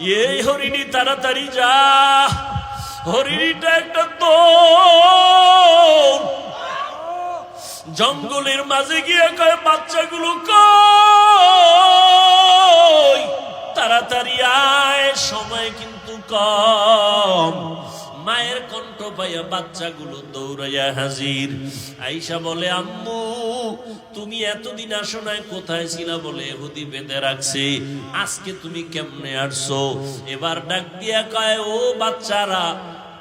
এই হরিণী, তাড়াতাড়ি যা। হরিণীটা একটা তো জঙ্গলের মাঝে গিয়ে কয়, বাচ্চাগুলো কই? তাড়াতাড়ি আয়, সময় কিন্তু কম। মায়ের কণ্ঠ পাইয়া বাচ্চাগুলো দৌড়াইয়া হাজির। আইসা বলে, আম্মু, তুমি এতদিন আসো নাই কোথায় ছিলা? বলে হুদি বেঁধে রাখছে। আজকে তুমি কেমনে আসছো? এবার ডাক দিয়া কয়, ও বাচ্চারা,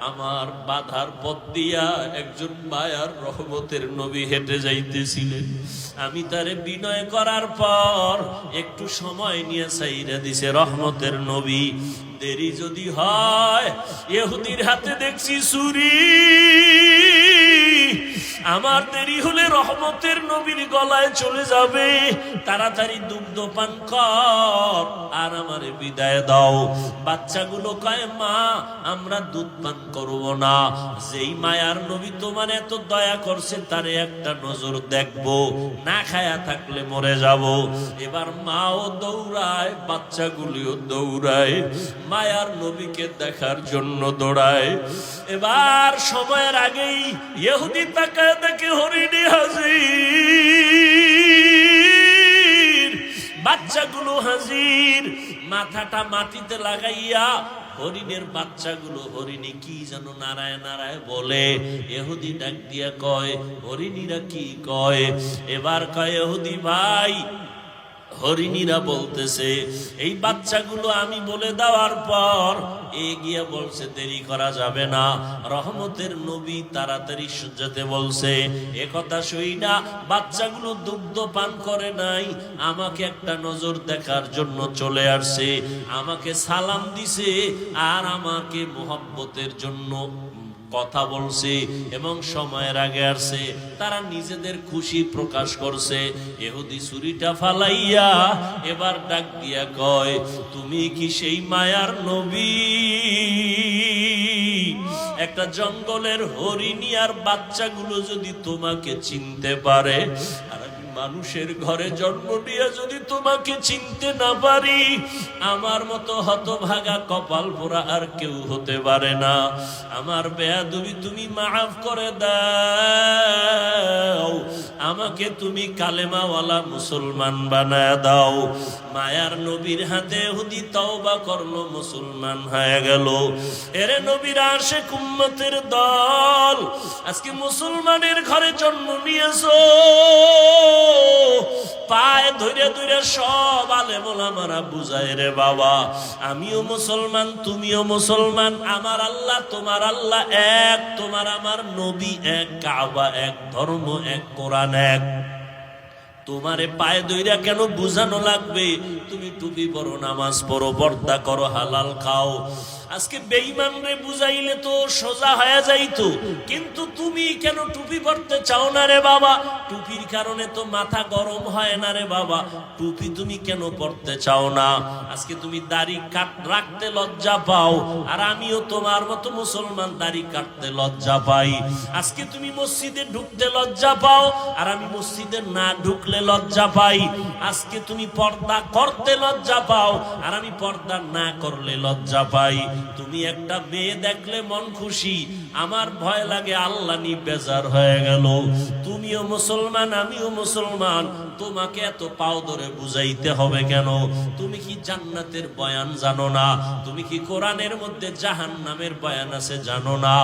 আমার বাধার পথ দিয়া একজন মায়ার রহমতের নবী হেঁটে যাইতেছিলেন। আমি তারে বিনয় করার পর একটু সময় নিয়ে সাইরা দিছে রহমতের নবী। দেরি যদি হয় এহুদির হাতে দেখছি সুরি আমার দেরি হলে রহমতের নবীর গলায় চলে যাবে। তাড়াতাড়ি দুগ্ধ পান কর আর আমারে বিদায় দাও। বাচ্চাগুলো কয়, মা, আমরা দুধ পান করব না। যেই মায়ার নবী তোমার এত দয়া করছে, তারে একটা নজর দেখব। না খায়া থাকলে মরে যাব। এবার মাও দৌড়ায়, বাচ্চাগুলিও দৌড়ায়, মায়ার নবীকে দেখার জন্য দৌড়ায়। এবার সময়ের আগেই ইহুদি দেখে হরিণী হাজির, বাচ্চাগুলো হাজির, মাথাটা মাটিতে লাগাইয়া হরিণের বাচ্চাগুলো, হরিণী কি যেন নারায় নারায় বলে। এহুদি ডাক দিয়া কয়, হরিণীরা কি কয়? এবার কয়, এহুদি ভাই, হরিণীরা বলতেছে, এই বাচ্চাগুলো আমি বলে দেওয়ার পর এ বলছে, দেরি করা যাবে না। রহমতের নবী তাড়াতাড়ি যেতে বলছে, এ কথা শুই না, বাচ্চাগুলো দুগ্ধ পান করে নাই, আমাকে একটা নজর দেখার জন্য চলে আসছে, আমাকে সালাম দিছে, আর আমাকে মোহব্বতের জন্য কথা বলছে এবং সময়ের আগে আসছে, তারা নিজেদের খুশি প্রকাশ করছে। এহুদি ছুরিটা ফালাইয়া এবার ডাক দিয়া কয়, তুমি কি সেই মায়ার নবী? একটা জঙ্গলের হরিণী আর বাচ্চাগুলো যদি তোমাকে চিনতে পারে মানুষের ঘরে জন্ম নিয়ে যদি তোমাকে চিনতে না পারি, আমার মতো হতভাগা কপাল পোড়া আর কেউ হতে পারে না। আমার বেয়াদবি তুমি মাফ করে দাও, আমাকে তুমি কালেমাওয়ালা মুসলমান বানায় দাও। মায়ার নবীর হাতে হুদি তওবা করল মুসলমান হয়ে গেল। এরে নবীর আসে কুম্মতের দল, আজকে মুসলমানের ঘরে জন্ম নিয়েছো। পায়ে ধরে ধরে সব আলেমল আমারা বুঝায় রে বাবা, আমিও মুসলমান, তুমিও মুসলমান, আমার আল্লাহ, তোমার আল্লাহ এক, তোমার আমার নবী এক, কাবা এক, ধর্ম এক, কোরআন এক। তোমারে পায়ে দইরা কেন বুঝানো লাগবে? তুমি টুপি পরো, নামাজ পড়ো পর্দা করো, হালাল খাও। আজকে বেঈমান রে বুঝাইলে তো সোজা হয়ে যাইতো। কিন্তু তুমি কেন টুপি পরতে চাও না রে বাবা? টুপির কারণে তো মাথা গরম হয় না রে বাবা। টুপি তুমি কেন পরতে চাও না? আজকে তুমি দাড়ি কাট রাখতে লজ্জা পাও, আর আমিও তোমার মতো মুসলমান দাড়ি কাটতে লজ্জা পাই। আজকে তুমি মসজিদে ঢুকতে লজ্জা পাও, আর আমি মসজিদে না ঢুকলে লজ্জা পাই। আজকে তুমি পর্দা করতে লজ্জা পাও, আর আমি পর্দা না করলে লজ্জা পাই। তুমি একটা মেয়ে দেখলে মন খুশি, আমার ভয় লাগে আল্লাহ নি বেজার হয়ে গেল। তুমিও মুসলমান, আমিও মুসলমান, তোমাকে এত পাও ধরে বুঝাইতে হবে কেন? তুমি কি জান্নাতের বয়ান জানো না? তুমি কি কোরআনের মধ্যে জাহান নামের বয়ান আছে জানো না?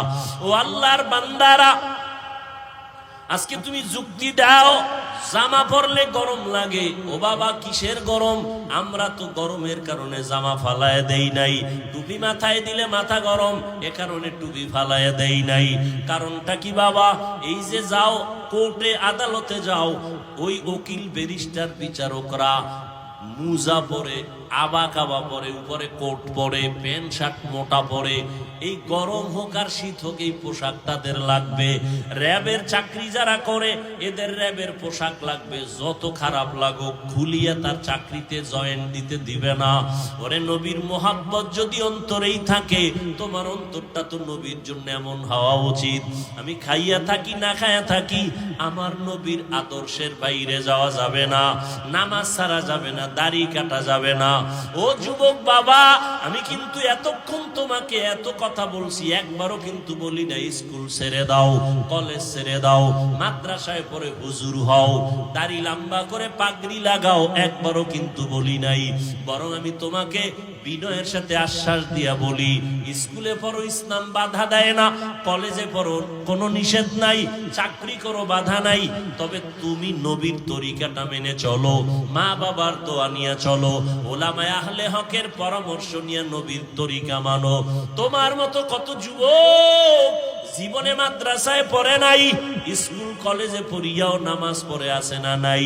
ও আল্লাহর বান্দারা আজকে তুমি যুক্তি দাও, জামা পরলে গরম লাগে। ও বাবা, কিসের গরম? আমরা তো গরমের কারণে জামা ফালায় দেই নাই। টুপি মাথায় দিলে মাথা গরম, এ কারণে টুপি ফালায় দেই নাই। কারণটা কি বাবা? এই যে যাও, কোর্টে আদালতে যাও, ওই উকিল ব্যারিস্টার বিচারকরা মুজা পরে আবা কাবা পরে, উপরে কোট পরে প্যান্ট শার্ট মোটা পরে এই গরম হোক আর শীত হোক, এই পোশাক তাদের লাগবে। র্যাবের চাকরি যারা করে, এদের র্যাবের পোশাক লাগবে। যত খারাপ লাগুক, খুলিয়ে তার চাকরিতে জয়েন দিতে দিবে না। ওরে নবীর মোহাব্বত যদি অন্তরেই থাকে, তোমার অন্তরটা তো নবীর জন্য এমন হওয়া উচিত। আমি খাইয়া থাকি, না খাইয়া থাকি, আমার নবীর আদর্শের বাইরে যাওয়া যাবে না। নামাজ ছাড়া যাবে না, দাড়ি কাটা যাবে না। ও যুবক বাবা, আমি কিন্তু এতক্ষণ তোমাকে এত কথা বলছি, একবারও কিন্তু বলি না স্কুল ছেড়ে দাও, কলেজ ছেড়ে দাও, মাদ্রাসায় পরে হুজুর হও, দাড়ি লম্বা করে পাগড়ি লাগাও, একবারও কিন্তু বলি নাই। বরং আমি তোমাকে বিনয়ের সাথে আশ্বাস দিয়া বলি, স্কুলে পড়ো, ইসলাম বাধা দেয় না। কলেজে পড়ো, কোনো নিষেধ নাই। চাকরি করো, বাধা নাই। তবে তুমি নবীর তরিকাটা মেনে চলো। মা বাবার দোয়া নিয়ে চলো। ওলামায় আহলে হকের পরামর্শ নিয়ে নবীর তরিকা মানো। তোমার মতো কত যুবক জীবনে মাদ্রাসায় পড়ে নাই, স্কুল, কলেজে পড়িয়াও নামাজ পড়ে আসে না নাই।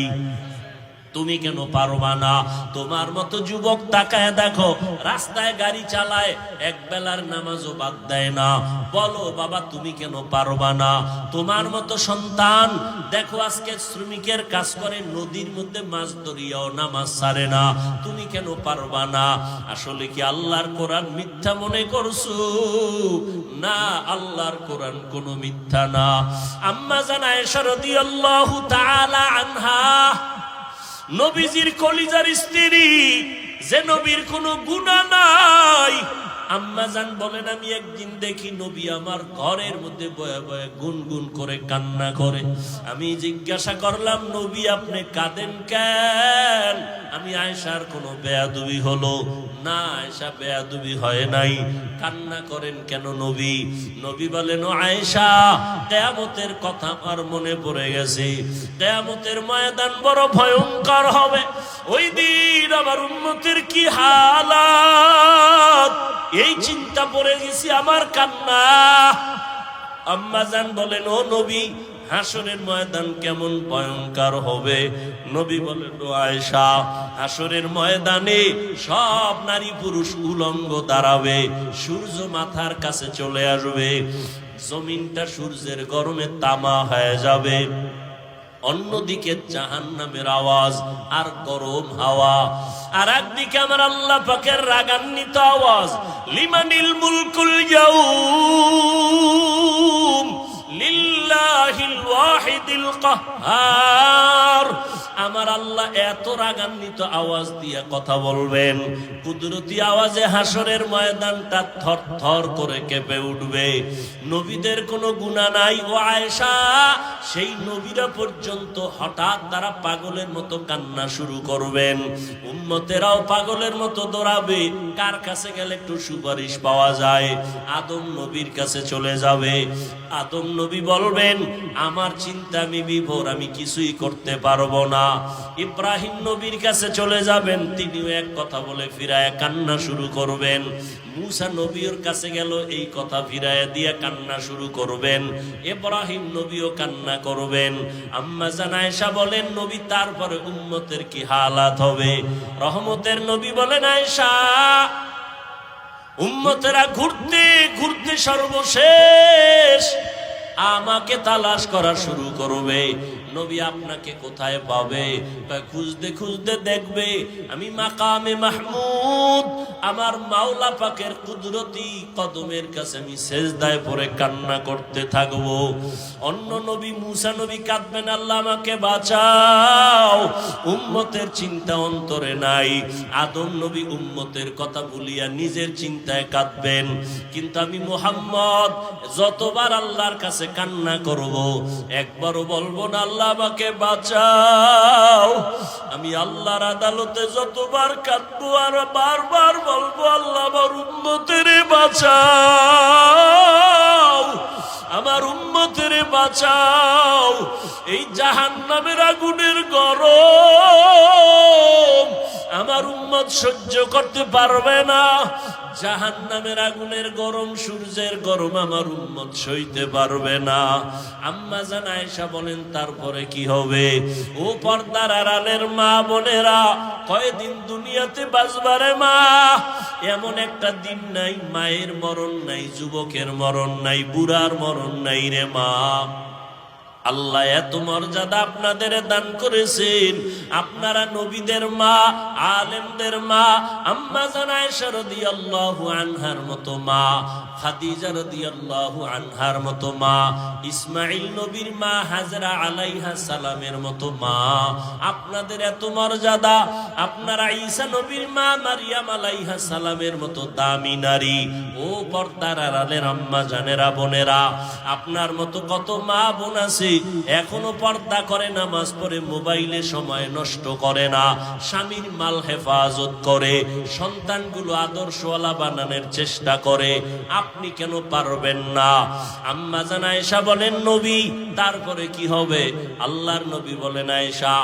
তুমি কেন পারবা না? তোমার মতো যুবক তাকায় দেখো, রাস্তায় গাড়ি চালায়, এক বেলার নামাজও বাদ দেয় না। বলো, বাবা, তুমি কেন পারবা না? তোমার মতো সন্তান, দেখো আজকে শ্রমিকের কাজ করে, নদীর মধ্যে মাছ ধরিয়াও নামাজ সারে না। তুমি কেন পারবা না? আসলে কি আল্লাহর কোরআন মিথ্যা মনে করছ? না, আল্লাহর কোরআন কোনো মিথ্যা না। আম্মা জানায় শরদি আল্লাহ আনহা নবীজির কলিজার স্ত্রী যে নবীর কোনো গুণা নাই। আম্মা জান বলেন, আমি একদিন দেখি নবী আমার ঘরের মধ্যে বয়ে বয়ে গুনগুন করে কান্না করে। আমি জিজ্ঞাসা করলাম, নবী, আপনি কাঁদেন কেন? আমি আয়সার কোনো বেয়াদুবি হলো না আয়সা বেয়াদুবি হয় নাই। কান্না করেন কেন নবী? নবী বলেন আয়সা কেয়ামতের কথা আমার মনে পড়ে গেছে। কেয়ামতের ময়দান বড় ভয়ঙ্কর হবে। ওই দিন আমার উন্নতির কি হালাত? এই চিন্তা পড়ে গেছি আমার কান্না। আম্মাজান বলেন, ও নবী, হাসরের ময়দান কেমন ভয়ঙ্কর হবে? নবী বলেন, ও আয়েশা, হাসরের ময়দানে সব নারী পুরুষ উলঙ্গ দাঁড়াবে, সূর্য মাথার কাছে চলে আসবে, জমিনটা সূর্যের গরমে তামা হয়ে যাবে। অন্যদিকে জাহান নামের আওয়াজ আর গরম হাওয়া। আর একদিকে আমার আল্লাহ পাকের রাগান্বিত আওয়াজ লিমানিল মুলকুল লিল্লাহিল ওয়াহিদিল কাহ্হার আমার আল্লাহ এত রাগান্বিত আওয়াজ দিয়ে কথা বলবেন, কুদরতি আওয়াজে হাসরের ময়দানটা থর থর করে কেঁপে উঠবে। নবীদের কোনো গুণা নাই। ও আয়েশা, সেই নবীরা পর্যন্ত হঠাৎ তারা পাগলের মতো কান্না শুরু করবেন। উম্মতেরাও পাগলের মতো দৌড়াবে। কার কাছে গেলে একটু সুপারিশ পাওয়া যায়? আদম নবীর কাছে চলে যাবে। আদম নবী বলবেন, আমার চিন্তা আমি বিভোর, আমি কিছুই করতে পারব না। ইব্রাহিম নবীর কাছে চলে যাবেন, তিনিও এক কথা বলে ফিরায় কান্না শুরু করবেন। মুসা নবীর কাছে গেল, এই কথা ফিরায় দিয়ে কান্না শুরু করবেন। ইব্রাহিম নবীও কান্না করবেন। আম্মা জানায়সা বলেন, নবী, তারপরে উম্মতের কি হালাত হবে? রহমতের নবী বলেন, আয়েশা, উম্মতেরা ঘুরতে ঘুরতে সর্বশেষ আমাকে তালাশ করা শুরু করবে। নবী আপনাকে কোথায় পাবে? খুঁজতে খুঁজতে দেখবে আমি মাকামে মাহমুদ। আমার মাওলা পাকের কুদরতি কদমের কাছে আমি সেজদায় পরে কান্না করতে থাকব। অন্য নবী, মুসা নবী কাঁদবেন, আল্লাহ আমাকে বাঁচাও। উম্মতের চিন্তা অন্তরে নাই। আদম নবী উম্মতের কথা বলিয়া নিজের চিন্তায় কাঁদবেন। কিন্তু আমি মোহাম্মদ, যতবার আল্লাহর কাছে কান্না করব, একবারও বলব না, আল্লাহ আমাকে বাঁচাও। আমি আল্লাহর আদালতে যতবার কাঁদবো আর বারবার বলব, আল্লাহ আমার উন্মতের বাঁচাও। আমার উন্মতের বাঁচাও। এই জাহান নামের আগুনের গরম আমার সহ্য করতে পারবে না। জাহান নামের আগুনের গরম, সূর্যের গরম আমার উম্মত সইতে পারবে না। আম্মা জান আয়েশা বলেন, তারপরে কি হবে? ও পর্দার আড়ালের মা বোনেরা, কয়দিন দুনিয়াতে বাঁচবারে মা? এমন একটা দিন নাই, মায়ের মরণ নাই, যুবকের মরণ নাই, বুড়ার মরণ নাই রে মা। আল্লাহ এত মর্যাদা আপনাদের দান করেছেন। আপনারা নবীদের মা আলেমদের মা, আম্মা জানায় শরদি আল্লাহ আনহার মতো মা, খাদিজা রাদিয়াল্লাহু আনহার মতো মা ইসমাইল নবীর মা, হাজরা আলাইহা সালামের মতো মা। আপনাদের এত মর্যাদা, আপনারা ঈসা নবীর মা, মারিয়াম আলাইহা সালামের মতো দামি নারী। ও পর্দার আড়ালের আম্মা জানেরা, বোনেরা, আপনার মতো কত মা, বোন আছে, এখনও পর্দা করে, নামাজ পড়ে, মোবাইলে সময় নষ্ট করে না। স্বামীর মাল হেফাজত করে, সন্তানগুলো আদর্শওয়ালা বানানোর চেষ্টা করে, আপনি কেন পারবেন না? আম্মা জান আয়েশা বলেন, নবী, তারপরে কি হবে? আল্লাহর নবী বলেন, আয়েশা,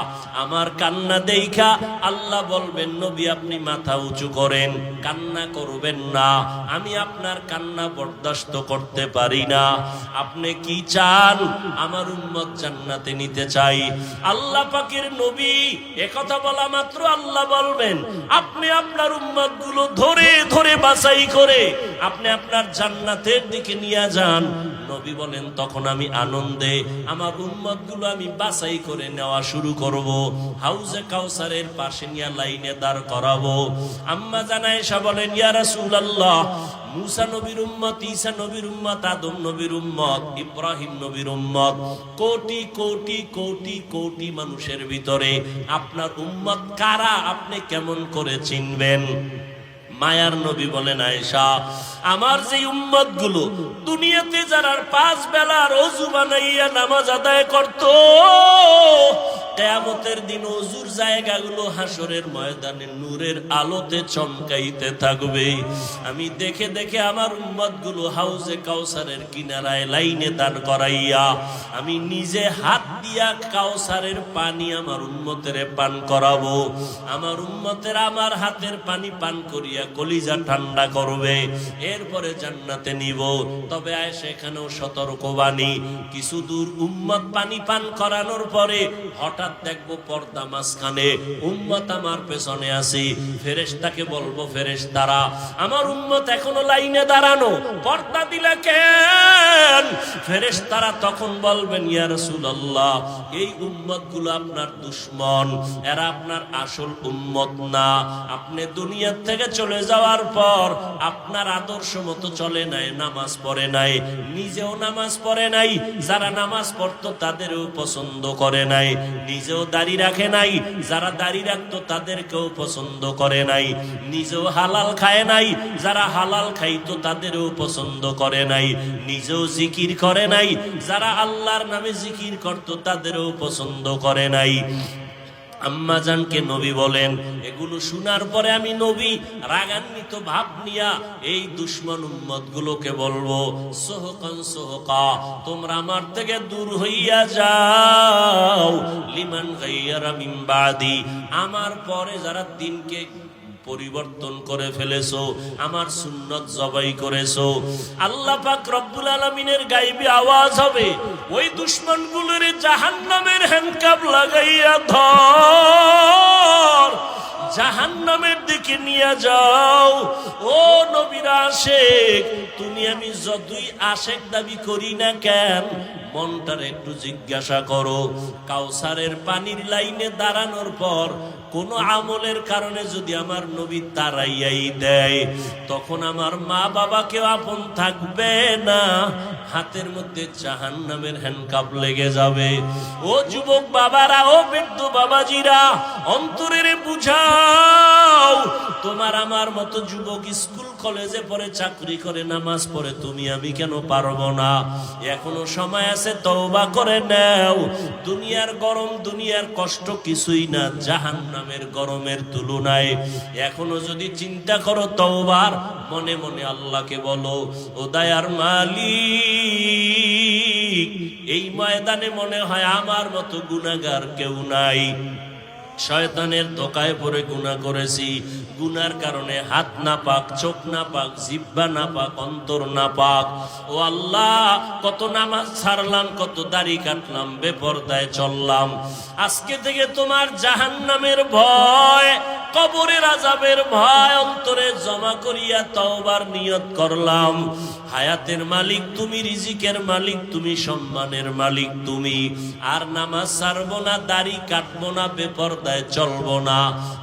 আমার কান্না দেইখা আল্লাহ বলবেন, নবী, আপনি মাথা উঁচু করেন, কান্না করবেন না। আমি আপনার কান্না বরদাস্ত করতে পারি না। আপনি কি চান? আমার উম্মত জান্নাতে নিতে চাই। আল্লাহ পাকের নবী একথা বলা মাত্র আল্লাহ বলবেন আপনি আপনার উম্মতগুলো ধরে ধরে বাছাই করে আপনি আপনার জান্নাতের দিকে নিয়ে যান। নবী বলেন, তখন আমি আনন্দে আমার উম্মতগুলো আমি বাছাই করে নেওয়া শুরু করব। হাউজে কাউসারের পাশে নিয়ে লাইনে দাঁড় করাবো। আম্মা জানায় বলেন, ইয়া রাসূলুল্লাহ মুসা নবীর উম্মত, ঈসা নবীর উম্মত, আদম নবীর উম্মত, ইব্রাহিম নবীর উম্মত, কোটি কোটি কোটি কোটি মানুষের ভিতরে আপনার উম্মত কারা? আপনি কেমন করে চিনবেন? মায়ার নবী বলেন, আয়েশা, আমার যে উম্মতগুলো দুনিয়াতে যারা পাঁচ বেলার অজু বানাইয়া নামাজ আদায় করত কেয়ামতের দিন অজুর জায়গাগুলো হাসরের ময়দানে নূরের আলোতে চমকাইতে থাকবে। আমি দেখে দেখে আমার উম্মতগুলো হাউজে কাউসারের কিনারায় লাইনে দান করাইয়া, আমি নিজে হাত দিয়া কাউসারের পানি আমার উম্মতের পান করাবো। আমার উম্মতের আমার হাতের পানি পান করিয়া কলিজা ঠান্ডা করবে, এরপরে জান্নাতে নিব। তবে আয় সেখানেও সতর্কবাণী, কিছু দূর উম্মত পানি পান করানোর পরে হঠাৎ দেখব পর্দা মাঝখানে। উম্মত আমার পেছনে আসি ফেরেশতাকে বলব, ফেরেশতারা, আমার উম্মত এখনও লাইনে দাঁড়ানো। পর্দা দিলে কেন? তখন বলবেন এই আপনার দুশ্মন। এরা আপনার আসল উম্মত না। আপনি দুনিয়ার থেকে চলে যাওয়ার পর আপনার আদর্শ মতো চলে নাই, নামাজ পড়ে নাই। নিজেও নামাজ পড়ে নাই। যারা নামাজ পড়তো তাদেরও পছন্দ করে নাই। নিজেও দাড়ি রাখে নাই, যারা দাড়ি রাখতো তাদেরকেও পছন্দ করে নাই। নিজেও হালাল খায় নাই, যারা হালাল খাইতো তাদেরও পছন্দ করে নাই। নিজেও জিকির করে নাই, যারা আল্লাহর নামে জিকির করতো তাদেরও পছন্দ করে নাই। আম্মাজানকে নবী বলেন, এগুলো শোনার পরে আমি নবী, রাগান্বিত ভাব নিয়া এই দুশ্মন উম্মত গুলোকে বলব, সোহকন সোহকা, তোমরা আমার থেকে দূর হইয়া যাও, লিমান গাইয়ারা মিন আমার পরে যারা দিনকে পরিবর্তন করে ফেলেছো, আমার সুন্নত জবাই করেছ। আল্লাহ পাক রব্বুল আলমিনের গাইবে আওয়াজ হবে, ওই দুশ্মনগুলোর জাহান নামের হ্যান্ডকাপ লাগাইয়া ধর জাহান নামের দিকে নিয়ে যাও। ও নবীর আশেক, তুমি আমি যতই আশেক দাবি করি না কেন মনটার একটু জিজ্ঞাসা করো। কাউসারের পানির লাইনে দাঁড়ানোর পর কোন আমলের কারণে যদি আমার নবী তারাইয়াই দেয়, তখন আমার মা বাবাকে আপন থাকবে না। হাতের মধ্যে জাহান নামের হ্যান্ডকাপ লেগে যাবে। ও যুবক বাবারা, ও বৃদ্ধ বাবাজিরা, অন্তরের বুঝাও। তোমার আমার মতো যুবক স্কুল, কলেজে পড়ে চাকরি করে, নামাজ পড়ে, তুমি আমি কেন পারব না? এখনও সময় আছে, তওবা করে নাও। দুনিয়ার গরম, দুনিয়ার কষ্ট কিছুই না জাহান নামের গরমের তুলনায়। এখনও যদি চিন্তা করো তওবার, মনে মনে আল্লাহকে বলো, ও দায়ার মালিক, এই ময়দানে মনে হয় আমার মতো গুনাগার কেউ নাই। শয়তানের দোকায় পরে গুণা করেছি। গুনার কারণে হাত না পাক চোখ না পাক জিব্বা না পাক অন্তর না পাক ও আল্লাহ, কত নামাজ ছাড়লাম, কত দাড়ি কাটলাম, বেপরদায় চললাম। আজকে থেকে তোমার জাহান নামের ভয় কবরের আজাবের ভয় অন্তরে জমা করিয়া তওবার নিয়ত করলাম। হায়াতের মালিক তুমি, রিজিকের মালিক তুমি, সম্মানের মালিক তুমি। আর নামাজ ছাড়বো না, দাড়ি কাটবো না, বেপরদায় চলবো না,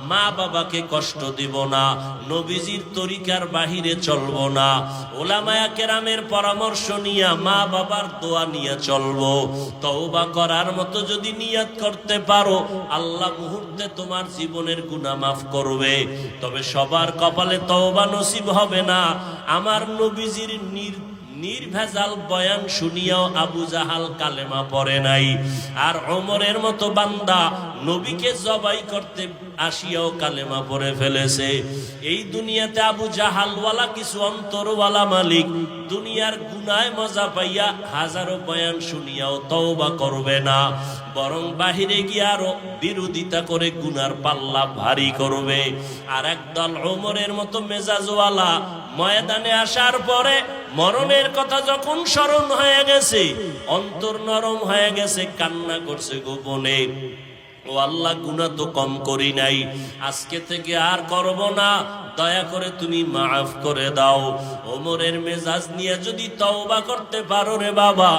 মা বাবাকে কষ্ট দিব না, নবীজির তরিকার বাহিরে চলব না, ওলামায়া কেরামের পরামর্শ নিয়া মা বাবার দোয়া নিয়ে চলবো। তওবা করার মতো যদি নিয়াত করতে পারো, আল্লাহ মুহূর্তে তোমার জীবনের গুনাহ মাফ করবে। তবে সবার কপালে তওবা নসিব হবে না। আমার নবীজির নির নির্ভেজাল বয়ান শুনিয়াও আবু জাহাল কালেমা পড়ে নাই। আর ওমরের মতো বান্দা নবীকে জবাই করতে আসিয়াও কালেমা পড়ে ফেলেছে। এই দুনিয়াতে আবু জাহালওয়ালা কিছু অন্তরওয়ালা মালিক, দুনিয়ার গুনায় মজা পাইয়া হাজারো বয়ান শুনিয়াও তওবা করবে না। বরং বাহিরে গিয়ে আরও বিরোধিতা করে গুনার পাল্লা ভারী করবে। আর একদল ওমরের মতো মেজাজওয়ালা ময়দানে আসার পরে মরণের কথা যখন স্মরণ হয়ে গেছে, অন্তর নরম হয়ে গেছে, কান্না করছে গোপনে। ও আল্লাহ গুনাহ তো কম করি নাই। আজকে থেকে আর করব না। দয়া করে তুমি মাফ করে দাও। ওমরের মেজাজ নিয়ে যদি তওবা করতে পারো রে বাবা,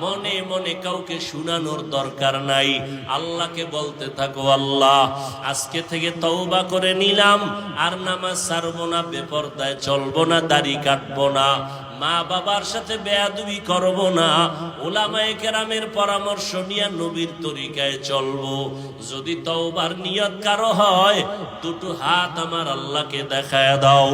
মনে মনে কাউকে শুনানোর দরকার নাই। আল্লাহকে বলতে থাকো, আল্লাহ, আজকে থেকে তওবা করে নিলাম। আর নামাজ ছাড়বো না, বেপরদায় চলবো না, দাড়ি কাটবো না। মা বাবার সাথে বেয়াদুবি করব না। ওলামায়ে কেরামের পরামর্শ নিয়ে নবীর তরিকায় চলবো। যদি তওবার নিয়ত কারও হয়, দুটো হাত আমার আল্লাহকে দেখায় দাও।